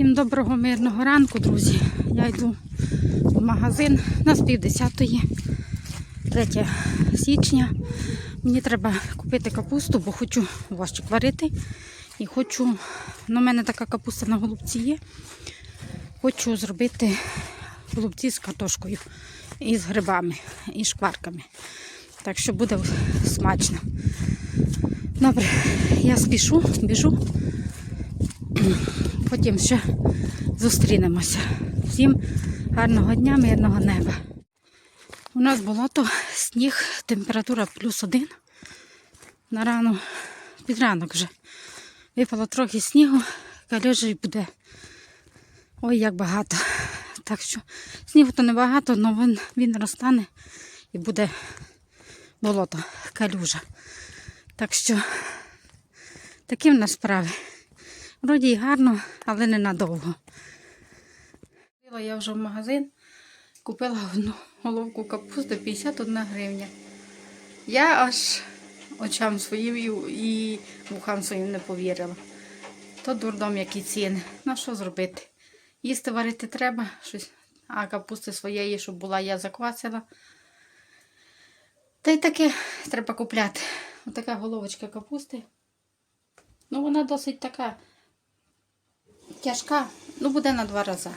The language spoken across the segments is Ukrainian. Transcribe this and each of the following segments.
Всім доброго мирного ранку, друзі. Я йду в магазин на з півдесятої, 3 січня. Мені треба купити капусту, бо хочу борщик варити. І хочу, ну, у мене така капуста на голубці є. Хочу зробити голубці з картошкою і з грибами, і шкварками. Так що буде смачно. Добре, я спішу, біжу. Потім ще зустрінемося. Всім гарного дня, мирного неба. У нас болото, сніг, температура плюс один. На рану, під ранок вже. Випало трохи снігу, калюжі буде. Ой, як багато. Так що снігу то небагато, але він, він розтане і буде болото, калюжа. Так що такі в нас справи. Вроді й гарно, але ненадовго. Ходила я вже в магазин, купила одну головку капусти 51 гривня. Я аж очам своїм і вухам своїм не повірила. То дурдом які ціни. Ну що зробити? Їсти варити треба, щось, а капусти своєї, щоб була, я заквасила. Та й таке треба купляти. Отака головочка капусти. Ну, вона досить така тяжка, ну буде на два рази.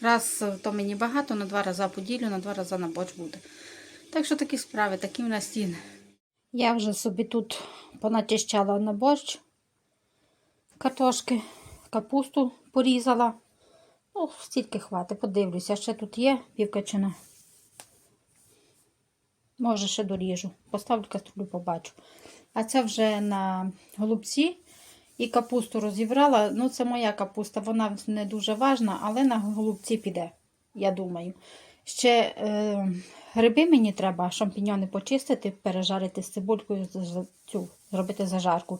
Раз е, то мені багато, на два рази поділю, на два рази на борщ буде. Так що такі справи, такі в нас ціни. Я вже собі тут поначищала на борщ картошки, капусту порізала. Ну, стільки хватить, подивлюся, ще тут є півкачина. Може, ще доріжу. Поставлю каструлю, побачу. А це вже на голубці. І капусту розібрала. Ну, це моя капуста, вона не дуже важна, але на голубці піде, я думаю. Ще е, гриби мені треба, шампіньони почистити, пережарити з цибулькою, цю, зробити зажарку.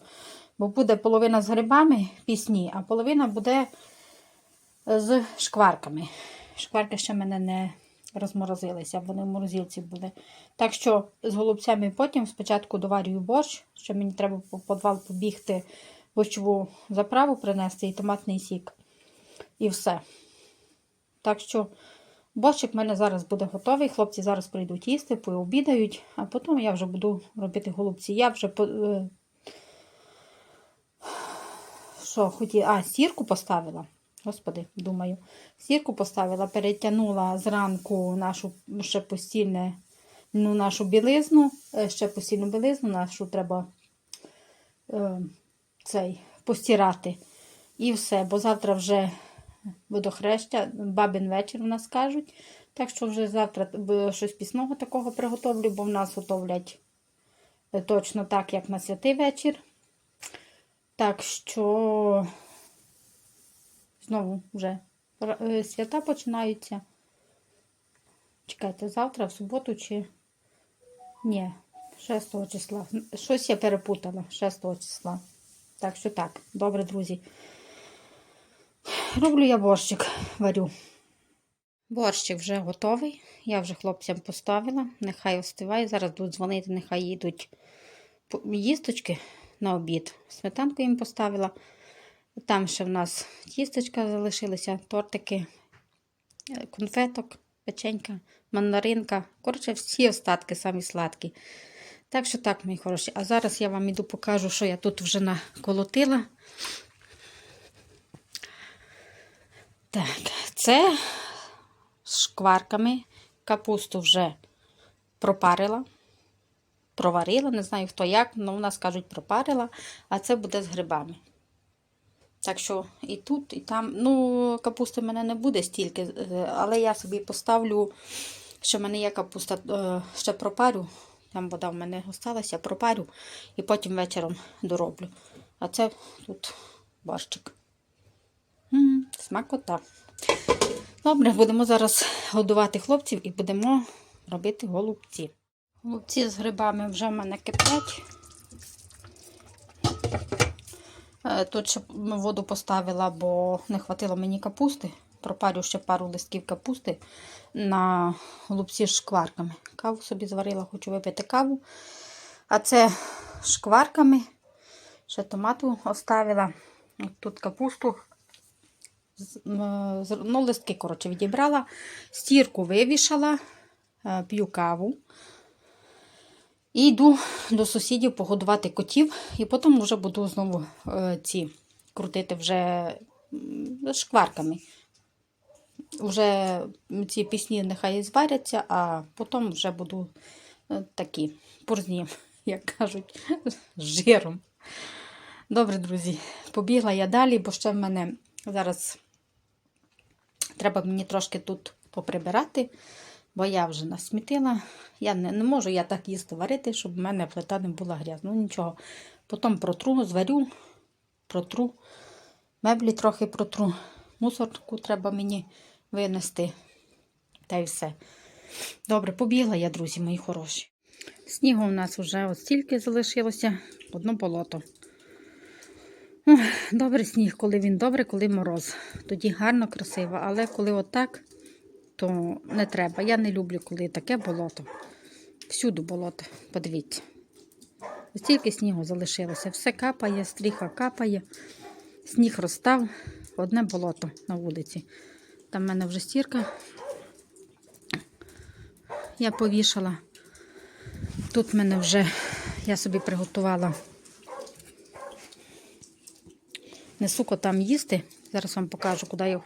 Бо буде половина з грибами пісні, а половина буде з шкварками. Шкварки ще мене не розморозилися, вони в морозилці були. Так що з голубцями потім спочатку доварюю борщ, що мені треба по подвал побігти, борщову заправу принести і томатний сік. І все. Так що борщик в мене зараз буде готовий. Хлопці зараз прийдуть їсти, пообідають, а потім я вже буду робити голубці. Я вже по- е, що хотіла, а, сірку поставила. Господи, думаю, сірку поставила, перетягнула зранку нашу ще постільне, ну, нашу білизну, е, ще постільну білизну, нашу треба е, цей, постирати. І все, бо завтра вже водохреща, бабин вечір у нас кажуть. Так що вже завтра щось пісного такого приготовлю, бо в нас готовлять е, точно так, як на святий вечір. Так що знову вже е, свята починаються. Чекайте, завтра, в суботу чи. Ні, 6 числа. Щось я перепутала 6 числа. Так що так, добре, друзі. Роблю я борщик, варю. Борщик вже готовий. Я вже хлопцям поставила. Нехай остиває. Зараз будуть дзвонити, нехай їдуть їсточки на обід. Сметанку їм поставила. Там ще в нас тістечка залишилися, тортики, е, конфеток, печенька, мандаринка. Коротше, всі остатки самі сладкі. Так що так, мої хороші. А зараз я вам іду покажу, що я тут вже наколотила. Так, це з шкварками. Капусту вже пропарила, проварила, не знаю хто як, але у нас кажуть пропарила, а це буде з грибами. Так що і тут, і там. Ну, капусти в мене не буде стільки, е, але я собі поставлю, що в мене є капуста, е, ще пропарю. Там вода в мене осталася, пропарю і потім вечором дороблю. А це тут борщик. М, Смакота. Добре, будемо зараз годувати хлопців і будемо робити голубці. Голубці з грибами вже в мене киплять. Е, Тут ще воду поставила, бо не хватило мені капусти. Пропарю ще пару листків капусти на голубці з шкварками. Каву собі зварила, хочу випити каву. А це шкварками. Ще томату оставила. Тут капусту ну, листки, коротше, відібрала, стірку вивішала, е, п'ю каву. І йду до сусідів погодувати котів, і потім вже буду знову е, ці крутити вже шкварками. Вже ці пісні нехай зваряться, а потім вже буду е, такі порзні, як кажуть, з жиром. Добре, друзі, побігла я далі, бо ще в мене зараз треба мені трошки тут поприбирати, бо я вже насмітила. Я не, не можу я так їсти варити, щоб в мене плита не була грязна. Ну нічого. Потім протру, зварю, протру, меблі трохи протру. Мусорку треба мені винести. Та й все. Добре, побігла я, друзі, мої хороші. Снігу у нас вже стільки залишилося, одно болото. Добре сніг, коли він добре, коли мороз. Тоді гарно, красиво. Але коли отак, то не треба. Я не люблю, коли таке болото. Всюди болото, подивіться. Стільки снігу залишилося. Все капає, стріха капає, сніг розстав, одне болото на вулиці. Там в мене вже стірка. Я повішала. Тут в мене вже я собі приготувала. Несу котам їсти. Зараз вам покажу, куди я,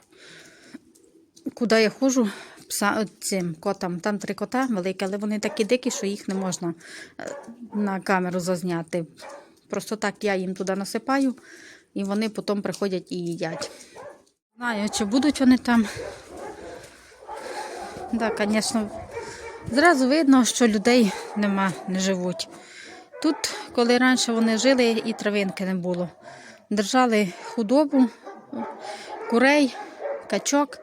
куди я ходжу пса, цим котам. Там три кота великі, але вони такі дикі, що їх не можна е, на камеру зазняти. Просто так я їм туди насипаю, і вони потім приходять і їдять. Знаю, чи будуть вони там. Так, звісно, зразу видно, що людей нема, не живуть. Тут, коли раніше вони жили, і травинки не було. Держали худобу, курей, качок.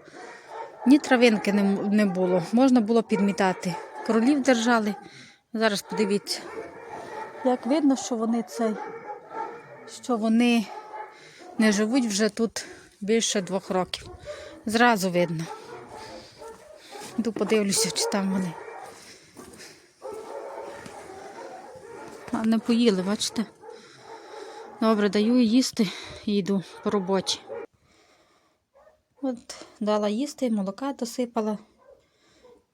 Ні травинки не було. Можна було підмітати. Кролів держали. Зараз подивіться. Як видно, що вони цей, що вони не живуть вже тут більше двох років. Зразу видно. Йду подивлюся, чи там вони. А не поїли, бачите? Добре, даю їсти і йду по роботі. От дала їсти, молока досипала.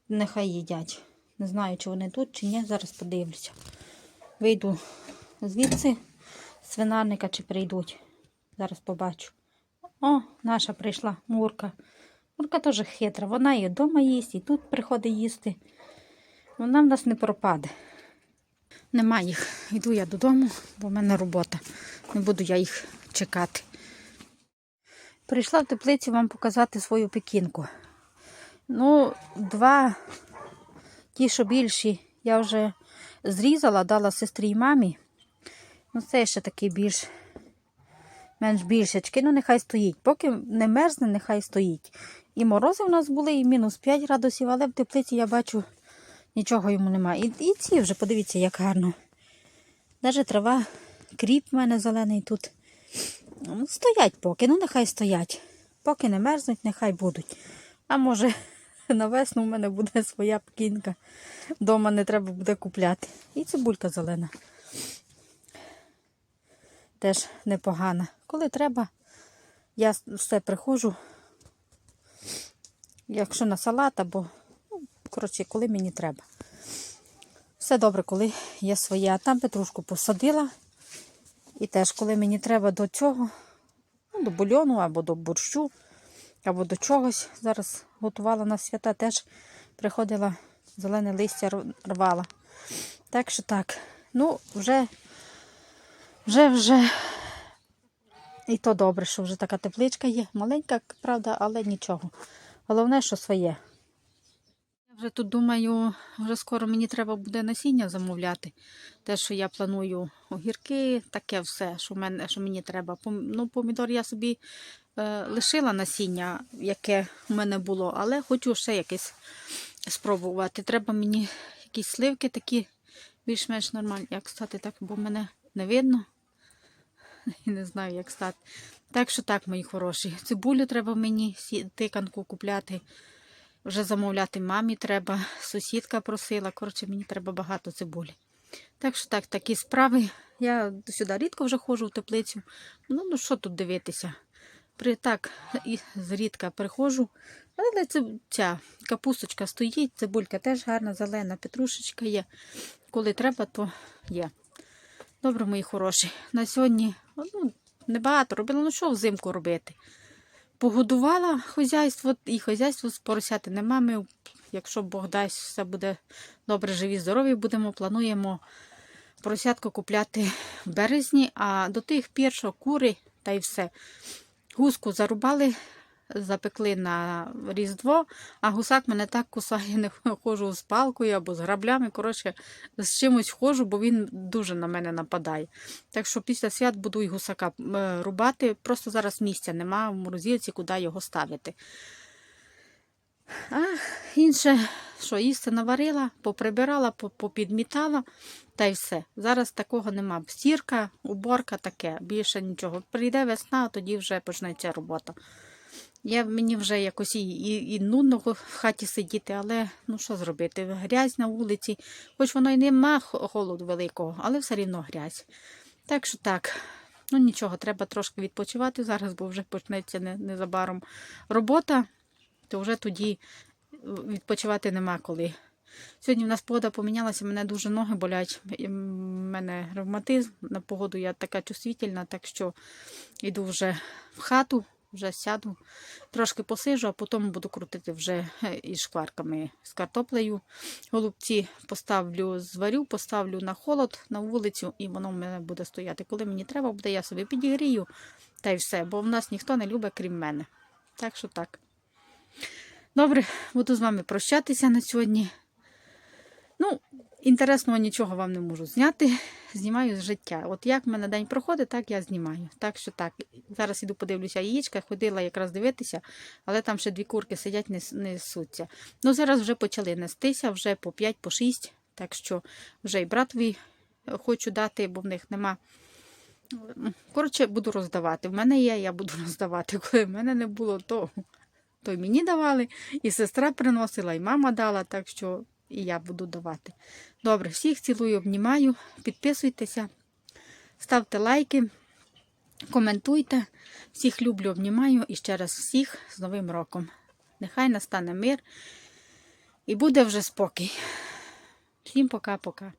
Нехай їдять. Не знаю, чи вони тут, чи ні. Зараз подивлюся. Вийду звідси свинарника, чи прийдуть. Зараз побачу. О, наша прийшла Мурка. Мурка теж хитра. Вона і вдома їсть, і тут приходить їсти. Вона в нас не пропаде. Нема їх. Йду я додому, бо в мене робота. Не буду я їх чекати. Прийшла в теплицю вам показати свою пекінку. Ну, два, ті, що більші, я вже зрізала, дала сестрі і мамі. Ну, це ще такий більш, менш більшечки. Ну, нехай стоїть. Поки не мерзне, нехай стоїть. І морози у нас були, і мінус 5 градусів, але в теплиці я бачу, нічого йому немає. І, і ці вже, подивіться, як гарно. Навіть трава, кріп в мене зелений тут. Ну, стоять поки, ну нехай стоять. Поки не мерзнуть, нехай будуть. А може, на весну в мене буде своя пкінка. Дома не треба буде купляти. І цибулька зелена. Теж непогана. Коли треба, я все приходжу. Якщо на салат або, ну, коротше, коли мені треба. Все добре, коли є своє. А там петрушку посадила. І теж, коли мені треба до цього, ну, до бульйону або до борщу, або до чогось. Зараз готувала на свята, теж приходила зелене листя рвала. Так що так. Ну, вже, вже, вже. І то добре, що вже така тепличка є. Маленька, правда, але нічого. Головне, що своє. Я вже тут думаю, вже скоро мені треба буде насіння замовляти. Те, що я планую огірки, таке все, що, мене, що мені треба. Ну, помідор я собі е, лишила насіння, яке в мене було, але хочу ще якесь спробувати. Треба мені якісь сливки такі більш-менш нормальні. Як стати так, бо мене не видно. І не знаю, як стати. Так що так, мої хороші. Цибулю треба мені тиканку купляти. Вже замовляти мамі треба. Сусідка просила. Коротше, мені треба багато цибулі. Так що так, такі справи. Я сюди рідко вже ходжу в теплицю. Ну, ну що тут дивитися? При, так, і зрідка приходжу. Але це, ця капусточка стоїть, цибулька теж гарна, зелена, петрушечка є. Коли треба, то є. Добре, мої хороші. На сьогодні ну, небагато робила. Ну що взимку робити? Погодувала хазяйство, і хазяйство поросяти нема. Ми, якщо Бог дасть, все буде добре, живі, здорові будемо. Плануємо поросятку купляти в березні, а до тих пір, що кури та й все. Гуску зарубали, запекли на Різдво, а гусак мене так кусає, не ходжу з палкою або з граблями. Коротше, з чимось ходжу, бо він дуже на мене нападає. Так що після свят буду і гусака е, рубати. Просто зараз місця нема в морозилці, куди його ставити. А інше, що їсти наварила, поприбирала, попідмітала, та й все. Зараз такого нема. Стірка, уборка таке, більше нічого. Прийде весна, тоді вже почнеться робота. Я, мені вже якось і, і, і нудно в хаті сидіти, але ну що зробити? Грязь на вулиці, хоч воно й нема холоду великого, але все рівно грязь. Так що так, ну нічого, треба трошки відпочивати зараз, бо вже почнеться не- незабаром робота, то вже тоді е, відпочивати нема коли. Сьогодні в нас погода помінялася, мене дуже ноги болять. У мене ревматизм. На погоду я така чувствительна, так що йду вже в хату, вже сяду, трошки посижу, а потім буду крутити вже е, із шкварками з картоплею. Голубці поставлю, зварю, поставлю на холод на вулицю, і воно в мене буде стояти. Коли мені треба буде, я собі підігрію та й все, бо в нас ніхто не любить, крім мене. Так що так. Добре, буду з вами прощатися на сьогодні. Ну, інтересного нічого вам не можу зняти. Знімаю з життя. От як в мене день проходить, так я знімаю. Так що так. Зараз іду подивлюся яєчка, ходила якраз дивитися, але там ще дві курки сидять, не несуться. Ну, зараз вже почали нестися, вже по 5, по 6. Так що вже і братові е, хочу дати, бо в них нема. Коротше, буду роздавати. В мене є, я буду роздавати. Коли в мене не було, то, то й мені давали, і сестра приносила, і мама дала, так що і я буду давати. Добре, всіх цілую, обнімаю. Підписуйтеся, ставте лайки, коментуйте. Всіх люблю, обнімаю і ще раз всіх з Новим роком. Нехай настане мир і буде вже спокій. Всім пока-пока.